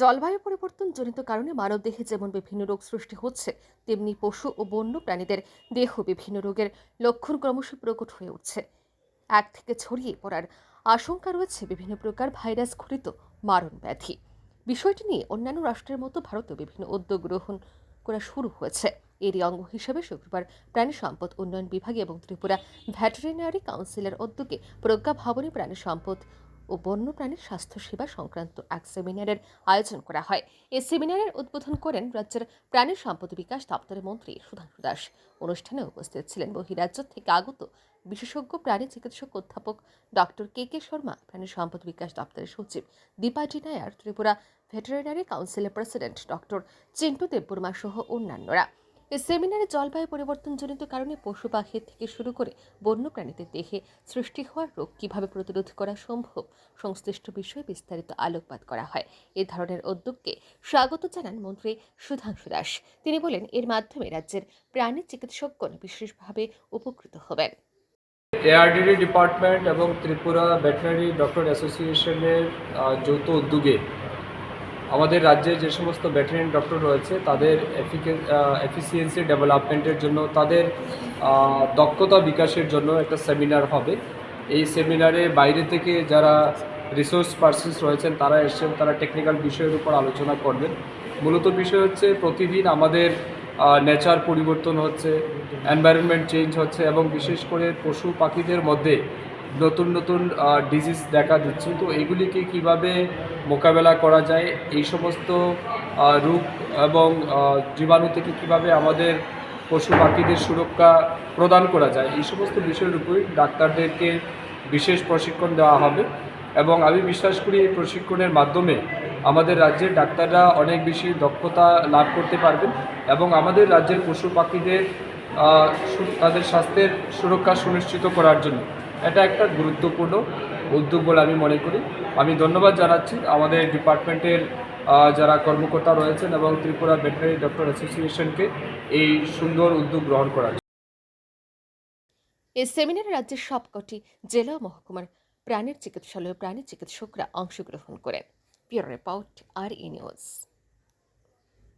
জলবায়ু পরিবর্তন জনিত কারণে মানবদেহে যেমন বিভিন্ন রোগ সৃষ্টি হচ্ছে, তেমনি পশু ও বন্য প্রাণীদের দেহ বিভিন্ন রোগের লক্ষণ ক্রমশ প্রকট হয়ে উঠছে। এক থেকে ছড়িয়ে পড়ার আশঙ্কা রয়েছে বিভিন্ন প্রকার ভাইরাস ঘটিত মারণ ব্যাধি। বিষয়টি নিয়ে অন্যান্য রাষ্ট্রের মতো ভারতেও বিভিন্ন উদ্যোগ গ্রহণ করা শুরু হয়েছে। এরই অঙ্গ হিসেবে শুক্রবার প্রাণী সম্পদ উন্নয়ন বিভাগ এবং ত্রিপুরা ভেটেরিনারি কাউন্সিলের উদ্যোগে প্রজ্ঞা ভবনে প্রাণী সম্পদ ও বন্যপ্রাণীর স্বাস্থ্য সেবা সংক্রান্ত এক সেমিনারের আয়োজন করা হয়। এই সেমিনারের উদ্বোধন করেন রাজ্যের প্রাণী সম্পদ বিকাশ দপ্তরের মন্ত্রী সুধাংশু দাস। অনুষ্ঠানে উপস্থিত ছিলেন বহিরাজ্য থেকে আগত বিশেষজ্ঞ প্রাণী চিকিৎসক অধ্যাপক ডক্টর কে কে শর্মা, প্রাণী সম্পদ বিকাশ দপ্তরের সচিব দীপা জি নায়ার, ত্রিপুরা ভেটেরিনারি কাউন্সিলের প্রেসিডেন্ট ডক্টর চিন্টু দেববর্মা সহ অন্যান্যরা। সেমিনারে জলবায়ু পরিবর্তনজনিত কারণে পশু পাখি থেকে শুরু করে বন্যপ্রাণীদের দেহে সৃষ্টি হওয়া রোগ কীভাবে প্রতিরোধ করা সম্ভব, সংশ্লিষ্ট বিষয়ে বিস্তারিত আলোকপাত করা হয়। এ ধরনের উদ্যোগকে স্বাগত জানান মন্ত্রী সুধাংশু দাস। তিনি বলেন, এর মাধ্যমে রাজ্যের প্রাণী চিকিৎসকগণ বিশেষভাবে উপকৃত হবেন। এআরডিডি ডিপার্টমেন্ট এবং ত্রিপুরা ভেটেরিনারি ডক্টর অ্যাসোসিয়েশনের যৌথ উদ্যোগে আমাদের রাজ্যে যে সমস্ত ভেটেরিনারি ডক্টর রয়েছে, তাদের এফিসিয়েন্সি ডেভেলপমেন্টের জন্য, তাদের দক্ষতা বিকাশের জন্য একটা সেমিনার হবে। এই সেমিনারে বাইরে থেকে যারা রিসোর্স পার্সনস রয়েছেন, তারা এসেছেন তারা টেকনিক্যাল বিষয়ের উপর আলোচনা করবেন। মূলত বিষয় হচ্ছে, প্রতিদিন আমাদের নেচার পরিবর্তন হচ্ছে এনভায়রনমেন্ট চেঞ্জ হচ্ছে এবং বিশেষ করে পশু পাখিদের মধ্যে নতুন নতুন ডিজিজ দেখা দিচ্ছে। তো এগুলিকে কীভাবে মোকাবেলা করা যায়? এই সমস্ত রোগ এবং জীবাণু থেকে কীভাবে আমাদের পশু পাখিদের সুরক্ষা প্রদান করা যায়? এই সমস্ত বিষয়ের উপরই ডাক্তারদেরকে বিশেষ প্রশিক্ষণ দেওয়া হবে। এবং আমি বিশ্বাস করি এই প্রশিক্ষণের মাধ্যমে আমাদের রাজ্যের ডাক্তাররা অনেক বেশি দক্ষতা লাভ করতে পারবেন এবং আমাদের রাজ্যের পশু পাখিদের তাদের স্বাস্থ্যের সুরক্ষা সুনিশ্চিত করার জন্য। এটা একটা গুরুত্বপূর্ণ উদ্যোগ বলে আমি মনে করি। আমি ধন্যবাদ জানাচ্ছি আমাদের ডিপার্টমেন্টের যারা কর্মকর্তা রয়েছেন এবং ত্রিপুরা ভেটেরিনারি ডক্টর অ্যাসোসিয়েশনকে এই সুন্দর উদ্যোগ গ্রহণ করার। এই সেমিনারে রাজ্যের সবকটি জেলা মহকুমার প্রাণীর চিকিৎসালয়ে প্রাণী চিকিৎসকরা অংশগ্রহণ করেন। পিওর রিপোর্ট, আর ই নিউজ।